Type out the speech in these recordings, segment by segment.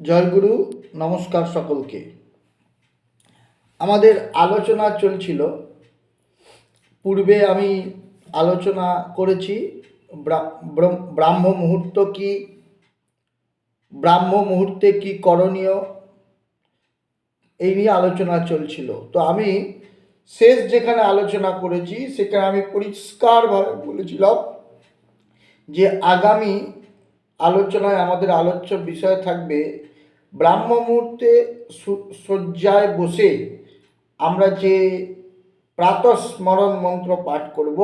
জয়গুরু নমস্কার সকলকে। আমাদের আলোচনা চলছিল। পূর্বে আমি আলোচনা করেছি ব্রাহ্ম মুহূর্ত কি, ব্রাহ্ম মুহূর্তে কি করণীয়, এই নিয়ে আলোচনা চলছিল। তো আমি শেষ যেখানে আলোচনা করেছি, সেখানে আমি পরিষ্কারভাবে বলেছিলাম যে আগামী আলোচনায় আমাদের আলোচ্য বিষয় থাকবে, ব্রাহ্ম মুহূর্তে শয্যায় বসে আমরা যে প্রাতঃস্মরণ মন্ত্র পাঠ করব,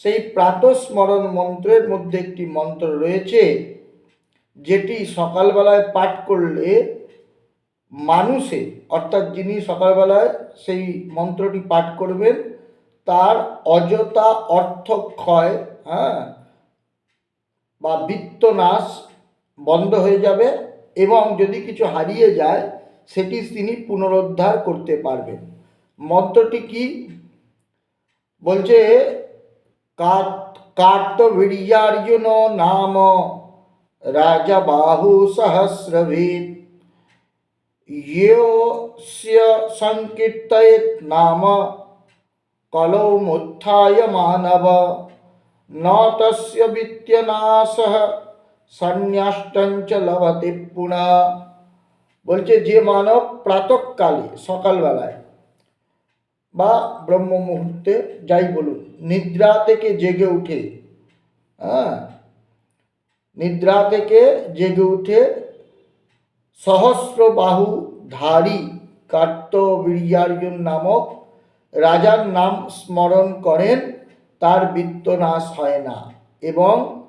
সেই প্রাতঃস্মরণ মন্ত্রের মধ্যে একটি মন্ত্র রয়েছে, যেটি সকালবেলায় পাঠ করলে মানুষে, অর্থাৎ যিনি সকালবেলায় সেই মন্ত্রটি পাঠ করবেন, তার অযথা অর্থক্ষয় হ্যাঁ বা বৃত্ত নাশ বন্ধ হয়ে যাবে এবং যদি কিছু হারিয়ে যায়, সেটি তিনি পুনরুদ্ধার করতে পারবেন। মন্ত্রটি কি? বলছে কাত কার্তবীর্যার্জুন নাম রাজা বাহু সহস্রভীত সংকীর্ত সংকীর্তয়েত নাম কলৌমুত্থায় মানব। न तस्य वित्त्यनाशः সন্ন্যাষ্টঞ্চ লভতে পুনা বলছে যে মানব প্রাতকালে সকালবেলায় বা ব্রহ্ম মুহূর্তে যাই বলুন নিদ্রা থেকে জেগে উঠে হ্যাঁ নিদ্রা থেকে জেগে উঠে সহস্র বাহু ধারী কার্তবীর্যার্জুন নামক রাজার নাম স্মরণ করেন তার বিত্তনাশ হয় না এবং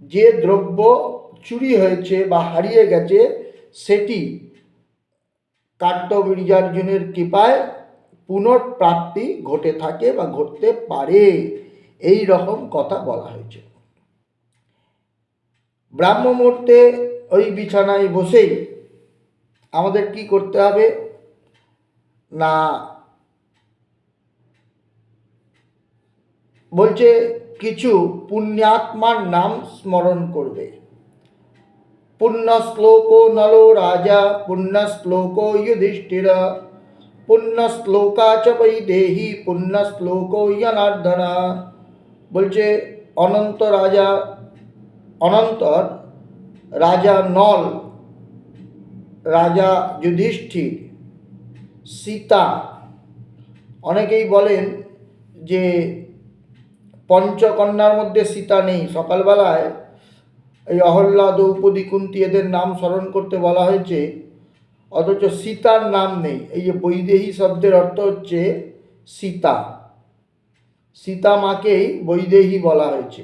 যে দ্রব্য চুরি হয়েছে বা হারিয়ে গেছে, সেটি কার্তবীর্যার্জুনের কৃপায় পুনঃপ্রাপ্তি ঘটে থাকে বা ঘটতে পারে। এই রকম কথা বলা হয়েছে। ব্রাহ্ম মুহূর্তে ওই বিছানায় বসেই আমাদের কি করতে হবে? না বলছে, কিছু পুণ্যাত্মার নাম স্মরণ করবে। পুণ্য শ্লোক নলো রাজা পুণ্য শ্লোক যুধিষ্ঠির পুণ্য শ্লোকা চ দেহি পুণ্য শ্লোক জনার্দনা। বলছে, অনন্ত রাজা অনন্তর রাজা নল, রাজা যুধিষ্ঠির, সীতা। অনেকেই বলেন যে পঞ্চকন্যার মধ্যে সীতা নেই। সকালবেলায় এই অহল্লা দ্রৌপদী কুন্তি এদের নাম স্মরণ করতে বলা হয়েছে, অথচ সীতার নাম নেই। এই যে বৈদেহী শব্দের অর্থ হচ্ছে সীতা। সীতা মাকেই বৈদেহী বলা হয়েছে।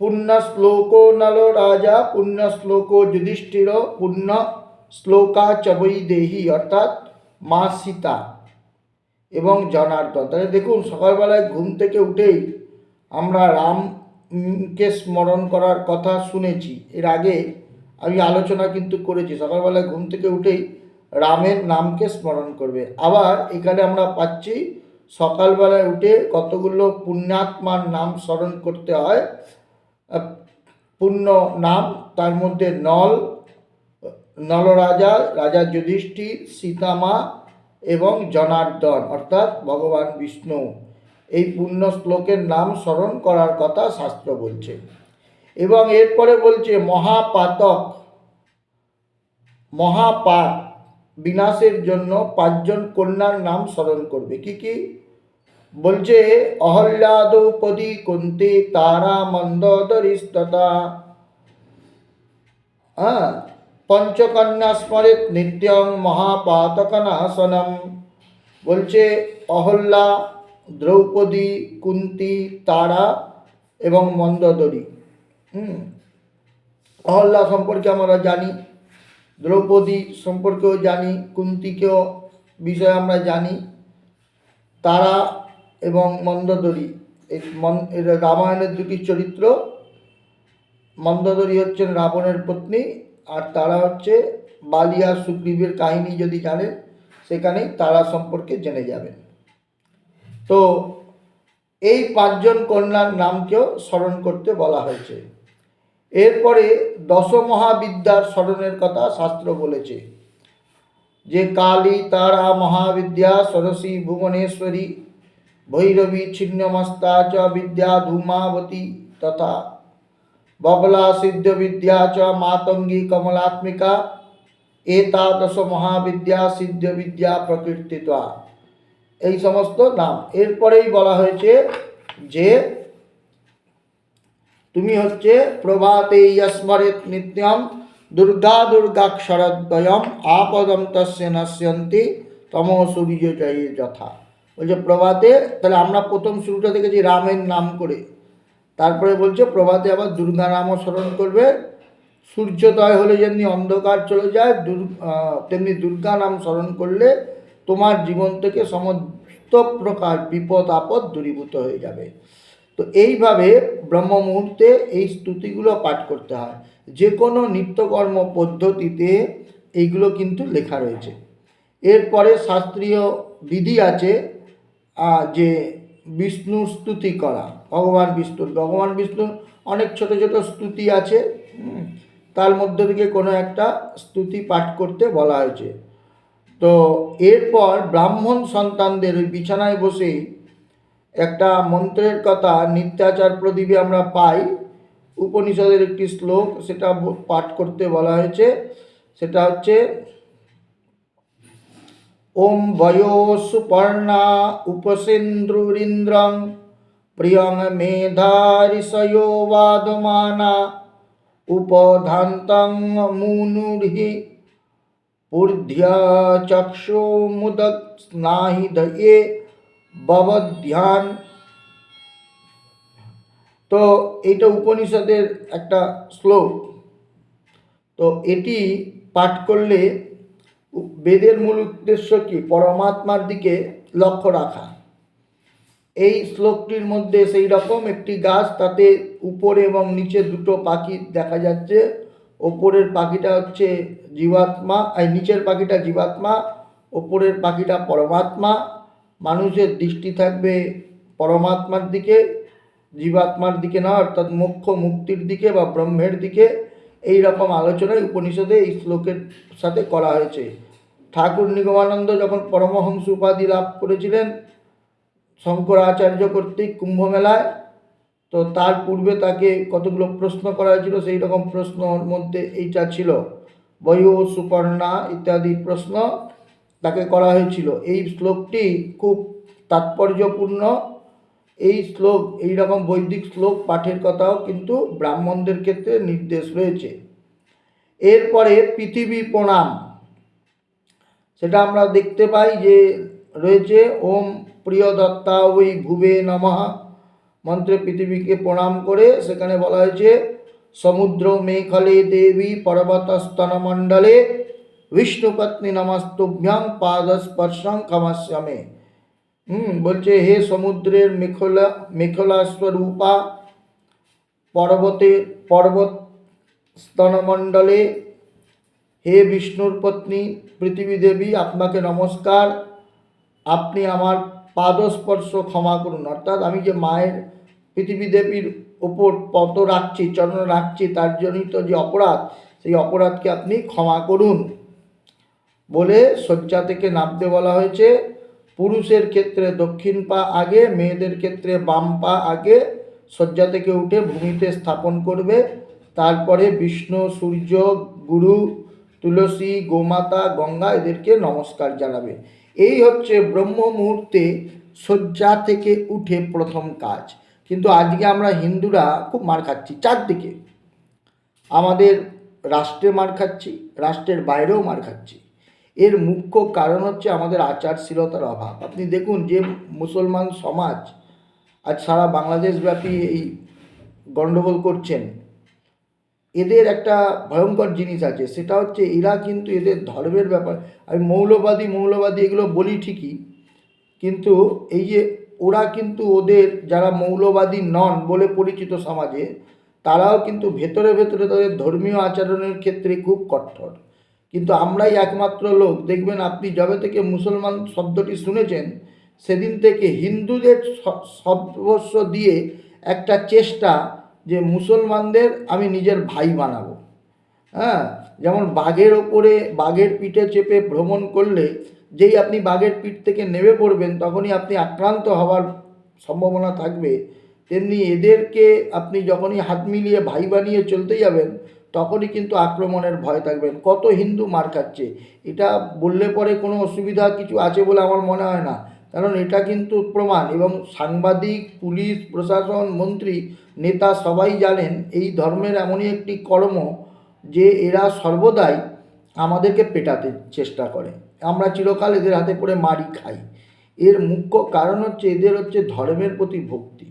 পুণ্য শ্লোক নল রাজা পুণ্য শ্লোক যুধিষ্ঠির পুণ্য শ্লোকা চবই দেহি অর্থাৎ মা সীতা। এবং জনার্দন। তাহলে দেখুন, সকালবেলায় ঘুম থেকে উঠেই আমরা রামকে স্মরণ করার কথা শুনেছি। এর আগে আমি আলোচনা কিন্তু করেছি, সকালবেলায় ঘুম থেকে উঠেই রামের নামকে স্মরণ করবে। আবার এখানে আমরা পাচ্ছি, সকালবেলায় উঠে কতগুলো পুণ্যাত্মার নাম স্মরণ করতে হয়। পূর্ণ নাম, তার মধ্যে নল, নলরাজা, রাজা যুধিষ্ঠির, সীতামা এবং জনার্দন, অর্থাৎ ভগবান বিষ্ণু। এই পূর্ণ শ্লোকের নাম স্মরণ করার কথা শাস্ত্র বলছে। এবং এরপরে বলছে, মহাপাতক। মহাপাত বিনাশের জন্য পাঁচজন কন্যার নাম স্মরণ করবে। কি কি? বলছে অহল্যা দ্রৌপদী কুন্তি তারা মন্দোদরিস্ততা। হ্যাঁ? পঞ্চকন্যা স্মরেত নিত্যং মহাপাতকনাশনম। বলছে অহল্যা দ্রৌপদী, কুন্তি, তারা এবং মন্দোদরী। হুম অহল্যা সম্পর্কে আমরা জানি, দ্রৌপদী সম্পর্কেও জানি, কুন্তিকেও বিষয়ে আমরা জানি, তারা এবং মন্দোদরী। এই মন রামায়ণের দুটি চরিত্র, মন্দোদরী হচ্ছেন রাবণের পত্নী আর তারা হচ্ছে বালিয়া সুগ্রীবের কাহিনী যদি জানেন, সেখানেই তারা সম্পর্কে জেনে যাবেন। তো এই পাঁচজন কন্যার নামকেও স্মরণ করতে বলা হয়েছে। এরপরে দশ মহাবিদ্যার স্মরণের কথা শাস্ত্র বলেছে, যে কালী তারা মহাবিদ্যা সরসী ভুবনেশ্বরী, ভৈরবী ছিন্নমস্তা চ বিদ্যা ধূমাবতী তথা ববলা সিদ্ধ বিদ্যা চ, মাতঙ্গী, কমলাত্মিকা, এতাদশ মহাবিদ্যা সিদ্ধ বিদ্যা প্রকীর্তিতা। এই সমস্ত নাম। এরপরেই বলা হয়েছে যে তুমি হচ্ছে প্রভাতে স্মরেত নিত্যম দুর্গা দুর্গাক্ষরদ্বয়ম আপদম তস্য নশ্যন্তি তম সূর্য যথা। বলছে প্রভাতে, তাহলে আমরা প্রথম শুরুটা দেখেছি রামের নাম করে। তারপরে বলছে, প্রভাতে আবার দুর্গা নামও স্মরণ করবে। সূর্যোদয় হলে যেমনি অন্ধকার চলে যায়, দুর তেমনি দুর্গা নাম স্মরণ করলে তোমার জীবন থেকে সমস্ত প্রকার বিপদ, আপদ দূরীভূত হয়ে যাবে। তো এইভাবে ব্রহ্ম মুহূর্তে এই স্তুতিগুলো পাঠ করতে হয়। যে কোনো নিত্যকর্ম পদ্ধতিতে এইগুলো কিন্তু লেখা রয়েছে। এরপরে শাস্ত্রীয় বিধি আছে যে বিষ্ণু স্তুতি করা, ভগবান বিষ্ণুর। ভগবান বিষ্ণুর অনেক ছোট ছোট স্তুতি আছে তার মধ্যে থেকে কোনো একটা স্তুতি পাঠ করতে বলা হয়েছে। তো এরপর ব্রাহ্মণ সন্তানদের ওই বিছানায় বসেই একটা মন্ত্রের কথা, নিত্যাচার প্রদীপে আমরা পাই। উপনিষদের একটি শ্লোক সেটা পাঠ করতে বলা হয়েছে। সেটা হচ্ছে ওম বয়ো সুপর্ণা উপসেন্দ্রুরিন্দ্রং প্রিয়ং মেধারিষয়ো বাদমানা উপধান্তং মুনুর্হি ঊর্ধ্বা চক্ষু মুদক স্নাহি দয়ে ববধ্যান তো এটা উপনিষদের একটা শ্লোক তো এটি পাঠ করলে উ- বেদের মূল উদ্দেশ্য কি? পরমাত্মার দিকে লক্ষ্য রাখা। এই শ্লোকটির মধ্যে সেই রকম একটি গাছ, তাতে উপরে এবং নিচে দুটো পাখি দেখা যাচ্ছে। ওপরের পাখিটা হচ্ছে জীবাত্মা আর নিচের পাখিটা জীবাত্মা, ওপরের পাখিটা পরমাত্মা। মানুষের দৃষ্টি থাকবে পরমাত্মার দিকে, জীবাত্মার দিকে না, অর্থাৎ মোক্ষ মুক্তির দিকে বা ব্রহ্মের দিকে। এই রকম আলোচনায়, উপনিষদে এই শ্লোকের সাথে করা হয়েছে। ঠাকুর নিগমানন্দ যখন পরমহংস উপাধি লাভ করেছিলেন, শঙ্করাচার্য কর্তৃক কুম্ভ মেলায় তো তার পূর্বে তাকে কতগুলো প্রশ্ন করা হয়েছিল, সেই রকম প্রশ্নর মধ্যে এইটা ছিল। বয়ু, সুপর্ণা ইত্যাদি প্রশ্ন তাকে করা হয়েছিল। এই শ্লোকটি খুব তাৎপর্যপূর্ণ। এই শ্লোক, এই রকম বৈদিক শ্লোক পাঠের কথাও কিন্তু ব্রাহ্মণদের ক্ষেত্রে নির্দেশ রয়েছে। এরপরে পৃথিবী প্রণাম। সেটা আমরা দেখতে পাই যে রয়েছে, ওম প্রিয় দত্তা ওই ভুবে নমঃ মন্ত্রে পৃথিবীকে প্রণাম করে। সেখানে বলা হয়েছে, সমুদ্র মেখলে দেবী পর্বতস্তনমণ্ডলে বিষ্ণুপত্নী নমস্তুভ্যাং পাদস্পর্শং ক্ষমাস্যামে। হুম, বলছে, হে সমুদ্রের মেখলা মেখলা স্বরূপা, পর্বতে পর্বত স্তনমণ্ডলে হে বিষ্ণুর পত্নী, পৃথিবী দেবী, আপনাকে নমস্কার। আপনি আমার পাদস্পর্শ ক্ষমা করুন। অর্থাৎ আমি যে মায়ের, পৃথিবী দেবীর ওপর পত রাখছি, চরণ রাখছি, তার জনিত যে অপরাধ, সেই অপরাধকে আপনি ক্ষমা করুন বলে শয্যা থেকে নামতে বলা হয়েছে। পুরুষের ক্ষেত্রে দক্ষিণ পা আগে, মেয়েদের ক্ষেত্রে বাম পা আগে, শয্যা থেকে উঠে ভূমিতে স্থাপন করবে। তারপরে বিষ্ণু, সূর্য, গুরু তুলসী, গোমাতা, গঙ্গা এদেরকে নমস্কার জানাবে। এই হচ্ছে ব্রহ্ম মুহূর্তে শয্যা থেকে উঠে প্রথম কাজ। কিন্তু আজকে আমরা হিন্দুরা খুব মার খাচ্ছি চারদিকে। আমাদের রাষ্ট্রে মার খাচ্ছি, রাষ্ট্রের বাইরেও মার খাচ্ছি। এর মুখ্য কারণ হচ্ছে আমাদের আচারশীলতার অভাব। আপনি দেখুন যে মুসলমান সমাজ আজ সারা বাংলাদেশব্যাপী এই গণ্ডগোল করছেন। এদের একটা ভয়ঙ্কর জিনিস আছে, সেটা হচ্ছে এরা কিন্তু এদের ধর্মের ব্যাপার। আমি মৌলবাদী মৌলবাদী এগুলো বলি ঠিকই, কিন্তু এই যে ওরা কিন্তু ওদের যারা মৌলবাদী নন বলে পরিচিত সমাজে, তারাও কিন্তু ভেতরে ভেতরে তাদের ধর্মীয় আচরণের ক্ষেত্রে খুব কঠোর। কিন্তু আমরাই একমাত্র লোক, দেখবেন আপনি যবে থেকে মুসলমান শব্দটি শুনেছেন, সেদিন থেকে হিন্দুদের সর্বস্ব দিয়ে একটা চেষ্টা যে মুসলমানদের আমি নিজের ভাই বানাবো। হ্যাঁ যেমন বাঘের ওপরে, বাঘের পিঠে চেপে ভ্রমণ করলে যেই আপনি বাঘের পিঠ থেকে নেমে পড়বেন, তখনই আপনি আক্রান্ত হওয়ার সম্ভাবনা থাকবে। তেমনি এদেরকে আপনি যখনই হাত মিলিয়ে ভাই বানিয়ে চলতে যাবেন, তখনই কিন্তু আক্রমণের ভয় থাকবেন কত হিন্দু মার খাচ্ছে? এটা বললে পরে কোনো অসুবিধা কিছু আছে বলে আমার মনে হয় না। কারণ এটা কিন্তু প্রমাণ এবং সাংবাদিক, পুলিশ, প্রশাসন, মন্ত্রী নেতা সবাই জানেন এই ধর্মের এমনই একটি কর্ম যে এরা সর্বদাই আমাদেরকে পেটাতে চেষ্টা করে। আমরা চিরকাল এদের হাতে পড়ে মারি খাই। এর মুখ্য কারণ হচ্ছে এদের হচ্ছে ধর্মের প্রতি ভক্তি।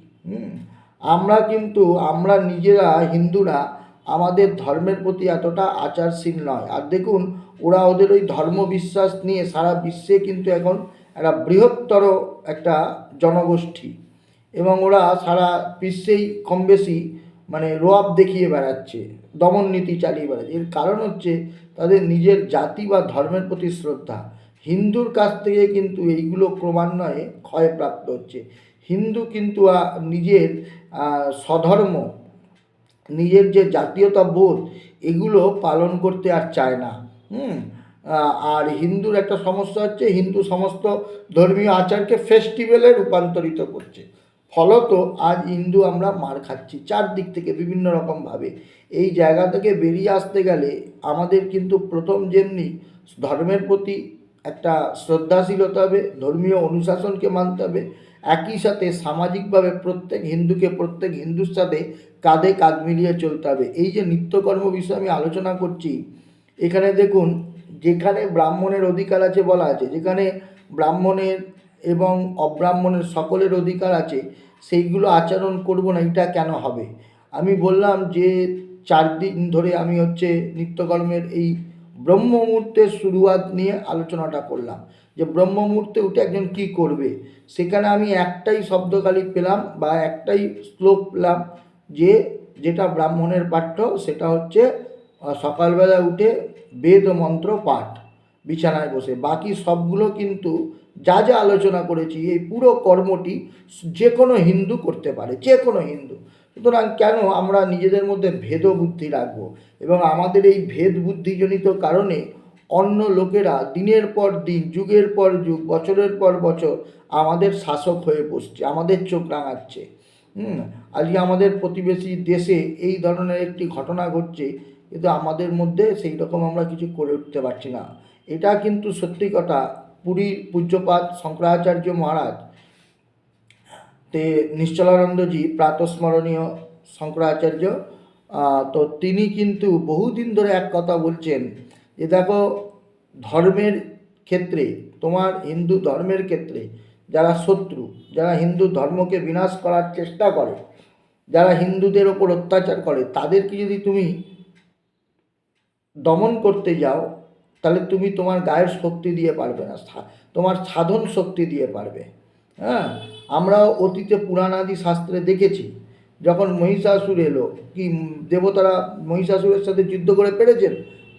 আমরা কিন্তু, আমরা নিজেরা হিন্দুরা আমাদের ধর্মের প্রতি এতটা আচারশীল নয়। আর দেখুন, ওরা ওদের ওই ধর্ম বিশ্বাস নিয়ে সারা বিশ্বে কিন্তু এখন একটা বৃহত্তর একটা জনগোষ্ঠী। এবং ওরা সারা বিশ্বেই কম বেশি মানে রোয়াব দেখিয়ে বেড়াচ্ছে, দমন নীতি চালিয়ে বেড়াচ্ছে। এর কারণ হচ্ছে তাদের নিজের জাতি বা ধর্মের প্রতি শ্রদ্ধা। হিন্দুর কাছ থেকে কিন্তু এইগুলো ক্রমান্বয়ে ক্ষয়প্রাপ্ত হচ্ছে। হিন্দু কিন্তু নিজের স্বধর্ম, নিজের যে জাতীয়তা বোধ এগুলো পালন করতে আর চায় না। হুম? আর হিন্দুর একটা সমস্যা হচ্ছে, হিন্দু সমস্ত ধর্মীয় আচারকে ফেস্টিভ্যালে রূপান্তরিত করছে। ফলত আজ হিন্দু আমরা মার খাচ্ছি, চারদিক থেকে বিভিন্ন রকমভাবে। এই জায়গা থেকে বেরিয়ে আসতে গেলে আমাদের কিন্তু প্রথম যেমনি ধর্মের প্রতি একটা শ্রদ্ধাশীল হতে হবে, ধর্মীয় অনুশাসনকে মানতে হবে, একই সাথে সামাজিকভাবে প্রত্যেক হিন্দুকে, প্রত্যেক হিন্দুর সাথে কাঁধে কাঁধ মিলিয়ে চলতে হবে। এই যে নিত্যকর্ম বিষয়ে আমি আলোচনা করছি, এখানে দেখুন, যেখানে ব্রাহ্মণের অধিকার আছে বলা আছে, যেখানে ব্রাহ্মণের এবং অব্রাহ্মণের সকলের অধিকার আছে, সেইগুলো আচরণ করব না, এটা কেন হবে? আমি বললাম যে, চার দিন ধরে আমি হচ্ছে নিত্যকর্মের এই ব্রহ্ম মুহূর্তের শুরুয়াত নিয়ে আলোচনাটা করলাম। যে ব্রহ্ম মুহূর্তে উঠে একজন কি করবে? সেখানে আমি একটাই শব্দকালী পেলাম বা একটাই শ্লোক পেলাম যে, যেটা ব্রাহ্মণের পাঠ্য, সেটা হচ্ছে সকালবেলা উঠে বেদ মন্ত্র পাঠ, বিছানায় বসে। বাকি সবগুলো কিন্তু যা যা আলোচনা করেছি, এই পুরো কর্মটি যে কোনো হিন্দু করতে পারে, যে কোনো হিন্দু। সুতরাং কেন আমরা নিজেদের মধ্যে ভেদ বুদ্ধি রাখব? এবং আমাদের এই ভেদ বুদ্ধিজনিত কারণে অন্য লোকেরা দিনের পর দিন, যুগের পর যুগ, বছরের পর বছর আমাদের শাসক হয়ে বসছে, আমাদের চোখ রাঙাচ্ছে। হুম, আজকে আমাদের প্রতিবেশী দেশে এই ধরনের একটি ঘটনা ঘটছে, কিন্তু আমাদের মধ্যে সেই রকম আমরা কিছু করে উঠতে পারছি না। এটা কিন্তু সত্যি কথা পুরীর পূজ্যপাত শঙ্করাচার্য মহারাজ, তে নিশ্চলানন্দজি প্রাতস্মরণীয় শঙ্করাচার্য তো তিনি কিন্তু বহুদিন ধরে এক কথা বলছেন যে, দেখো, ধর্মের ক্ষেত্রে, তোমার হিন্দু ধর্মের ক্ষেত্রে, যারা শত্রু, যারা হিন্দু ধর্মকে বিনাশ করার চেষ্টা করে, যারা হিন্দুদের ওপর অত্যাচার করে, তাদেরকে যদি তুমি দমন করতে যাও তাহলে তুমি তোমার গায়ের শক্তি দিয়ে পারবে না তোমার সাধন শক্তি দিয়ে পারবে। হ্যাঁ? আমরাও অতীতে পুরাণাদি শাস্ত্রে দেখেছি, যখন মহিষাসুর এলো, কি দেবতারা মহিষাসুরের সাথে যুদ্ধ করে পেরেছেন?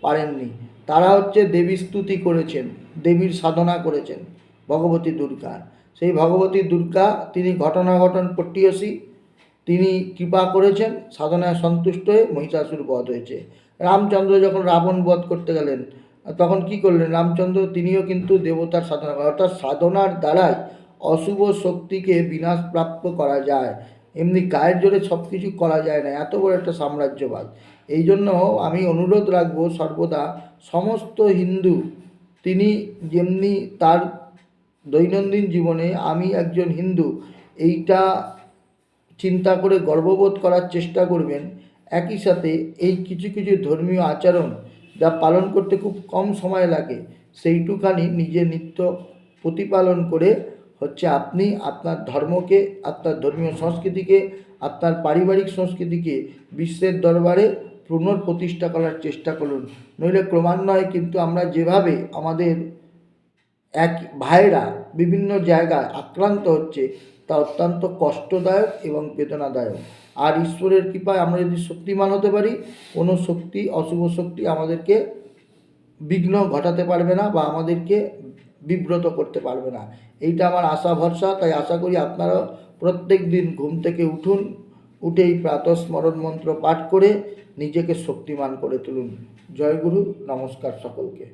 পারেননি। তারা হচ্ছে দেবী স্তুতি করেছেন, দেবীর সাধনা করেছেন, ভগবতী দুর্গার। সেই ভগবতী দুর্গা, তিনি ঘটনা ঘটন পট্টিয়সী তিনি কৃপা করেছেন, সাধনায় সন্তুষ্ট হয়ে মহিষাসুর বধ হয়েছে। রামচন্দ্র যখন রাবণ বধ করতে গেলেন তখন কি করলেন? রামচন্দ্র তিনিও কিন্তু দেবতার সাধনা করেন। অর্থাৎ সাধনার দ্বারাই অশুভ শক্তিকে বিনাশ প্রাপ্ত করা যায়। এমনি গায়ের জোরে সব কিছু করা যায় না। এত বড় একটা সাম্রাজ্যবাদ। এই জন্য আমি অনুরোধ রাখব সর্বদা সমস্ত হিন্দু, তিনি যেমনি তার দৈনন্দিন জীবনে আমি একজন হিন্দু, এইটা চিন্তা করে গর্ববোধ করার চেষ্টা করবেন। একই সাথে এই কিছু কিছু ধর্মীয় আচরণ যা পালন করতে খুব কম সময় লাগে, সেইটুখানি নিজের নিত্য প্রতিপালন করে হচ্ছে আপনি আপনার ধর্মকে, আপনার ধর্মীয় সংস্কৃতিকে, আপনার পারিবারিক সংস্কৃতিকে বিশ্বের দরবারে পুনঃপ্রতিষ্ঠা করার চেষ্টা করুন। নইলে ক্রমান্বয়ে কিন্তু আমরা যেভাবে আমাদের এক ভাইরা বিভিন্ন জায়গায় আক্রান্ত হচ্ছে তা অত্যন্ত কষ্টদায়ক এবং বেদনাদায়ক। আর ঈশ্বরের কৃপায় আমরা যদি শক্তিমান হতে পারি, কোনো শক্তি, অশুভ শক্তি আমাদেরকে বিঘ্ন ঘটাতে পারবে না বা আমাদেরকে বিব্রত করতে পারবে না। এইটা আমার আশা, ভরসা। তাই আশা করি আপনারাও প্রত্যেক দিন ঘুম থেকে উঠুন, উঠেই প্রাতঃস্মরণ মন্ত্র পাঠ করে নিজেকে শক্তিমান করে তুলুন। জয় গুরু, নমস্কার সকলকে।